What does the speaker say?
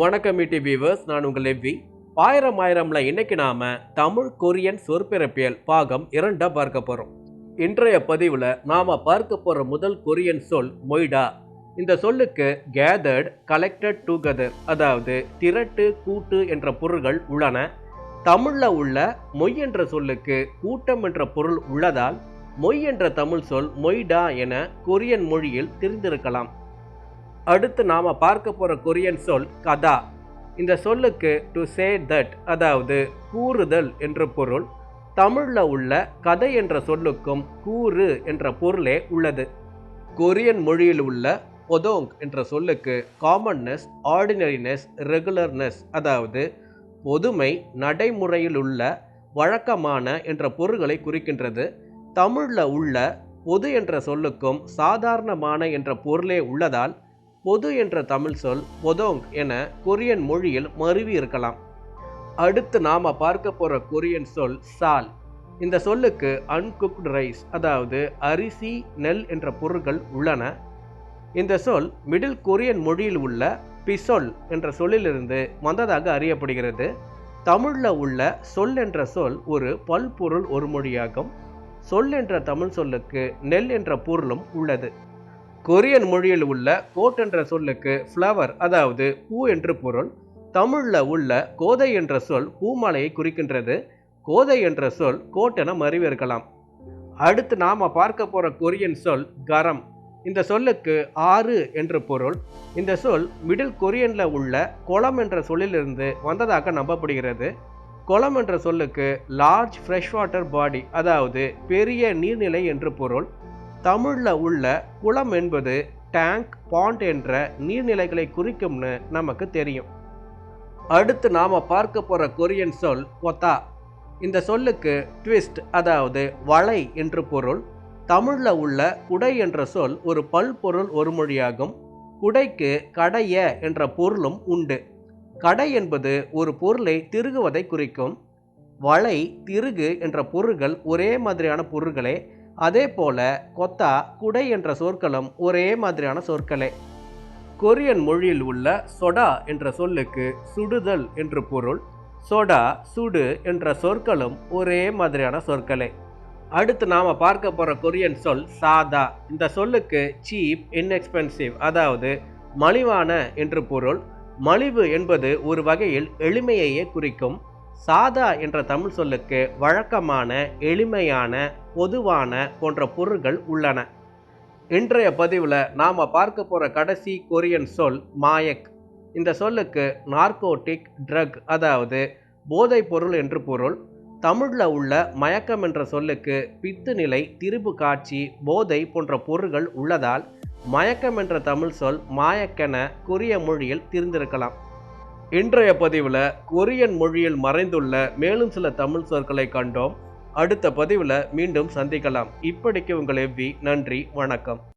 வணக்கம் மீட்டி வியூவர்ஸ் நான் உங்கள் எவ்வி ஆயிரம் ஆயிரம்ல இன்னைக்கு நாம தமிழ் கொரியன் சொற்பிறப்பியல் பாகம் இரண்டா பார்க்க போறோம். இன்றைய பதிவில் நாம பார்க்க போற முதல் கொரியன் சொல் மொய்டா. இந்த சொல்லுக்கு கேதர்ட் கலெக்டட் டுகெதர் அதாவது திரட்டு கூட்டு என்ற பொருள்கள் உள்ளன. தமிழில் உள்ள மொய் என்ற சொல்லுக்கு கூட்டம் என்ற பொருள் உள்ளதால் மொய் என்ற தமிழ் சொல் மொய்டா என கொரியன் மொழியில் தெரிந்திருக்கலாம். அடுத்து நாம் பார்க்க போகிற கொரியன் சொல் கதா. இந்த சொல்லுக்கு டு சே தட் அதாவது கூறுதல் என்ற பொருள். தமிழில் உள்ள கதை என்ற சொல்லுக்கும் கூறு என்ற பொருளே உள்ளது. கொரியன் மொழியில் உள்ள பொதோங் என்ற சொல்லுக்கு காமன்னஸ் ஆர்டினரினஸ் ரெகுலர்னஸ் அதாவது பொதுமை நடைமுறையில் உள்ள வழக்கமான என்ற பொருள்களை குறிக்கின்றது. தமிழில் உள்ள பொது என்ற சொல்லுக்கும் சாதாரணமான என்ற பொருளே உள்ளதால் பொது என்ற தமிழ் சொல் பொதோங் என கொரியன் மொழியில் மருவி இருக்கலாம். அடுத்து நாம் பார்க்க போகிற கொரியன் சொல் சால். இந்த சொல்லுக்கு அன்குக்டு ரைஸ் அதாவது அரிசி நெல் என்ற பொருட்கள் உள்ளன. இந்த சொல் மிடில் கொரியன் மொழியில் உள்ள பிசொல் என்ற சொல்லிலிருந்து வந்ததாக அறியப்படுகிறது. தமிழில் உள்ள சொல் என்ற சொல் ஒரு பல்பொருள் ஒரு மொழியாகும். சொல் என்ற தமிழ் சொல்லுக்கு நெல் என்ற பொருளும் உள்ளது. கொரியன் மொழியில் உள்ள கோட் என்ற சொல்லுக்கு ஃப்ளவர் அதாவது பூ என்று பொருள். தமிழில் உள்ள கோதை என்ற சொல் பூமாலையை குறிக்கின்றது. கோதை என்ற சொல் கோட் என மறிவிருக்கலாம் அடுத்து நாம் பார்க்க போகிற கொரியன் சொல் கரம். இந்த சொல்லுக்கு ஆறு என்று பொருள். இந்த சொல் மிடில் கொரியனில் உள்ள குளம் என்ற சொல்லிலிருந்து வந்ததாக நம்பப்படுகிறது. குளம் என்ற சொல்லுக்கு லார்ஜ் ஃப்ரெஷ் வாட்டர் பாடி அதாவது பெரிய நீர்நிலை என்று பொருள். தமிழில் உள்ள குளம் என்பது டேங்க் பாண்ட் என்ற நீர்நிலைகளை குறிக்கும்னு நமக்கு தெரியும். அடுத்து நாம் பார்க்க போகிற கொரியன் சொல் கொத்தா. இந்த சொல்லுக்கு ட்விஸ்ட் அதாவது வளை என்று பொருள். தமிழில் உள்ள குடை என்ற சொல் ஒரு பல்பொருள் ஒரு மொழியாகும். குடைக்கு கடைய என்ற பொருளும் உண்டு. கடை என்பது ஒரு பொருளை திருகுவதை குறிக்கும். வளை திருகு என்ற பொருள்கள் ஒரே மாதிரியான பொருள்களே அதே போல கொத்தா குடை என்ற சொற்களும் ஒரே மாதிரியான சொற்களே. கொரியன் மொழியில் உள்ள சொடா என்ற சொல்லுக்கு சுடுதல் என்று பொருள் சொடா சுடு என்ற சொற்களும் ஒரே மாதிரியான சொற்களே. அடுத்து நாம் பார்க்க போகிற கொரியன் சொல் சாதா. இந்த சொல்லுக்கு சீப் இன்எக்ஸ்பென்சிவ் அதாவது மலிவான என்று பொருள். மலிவு என்பது ஒரு வகையில் எளிமையையே குறிக்கும். சாதா என்ற தமிழ் சொல்லுக்கு வழக்கமான எளிமையான பொதுவான போன்ற பொருள்கள் உள்ளன. இன்றைய பதிவில் நாம் பார்க்க போகிற கடைசி கொரியன் சொல் மாயக். இந்த சொல்லுக்கு நார்கோட்டிக் ட்ரக் அதாவது போதைப் பொருள் என்று பொருள். தமிழில் உள்ள மயக்கம் என்ற சொல்லுக்கு பித்து நிலை திருப்பு காட்சி போதை போன்ற பொருள்கள் உள்ளதால் மயக்கம் என்ற தமிழ் சொல் மாயக்கென கொரிய மொழியில் தெரிந்திருக்கலாம். இன்றைய பதிவில் கொரியன் மொழியில் மறைந்துள்ள மேலும் சில தமிழ் சொற்களை கண்டோம். அடுத்த பதிவில் மீண்டும் சந்திக்கலாம். இப்படிக்கு உங்கள் எவ்வி நன்றி வணக்கம்.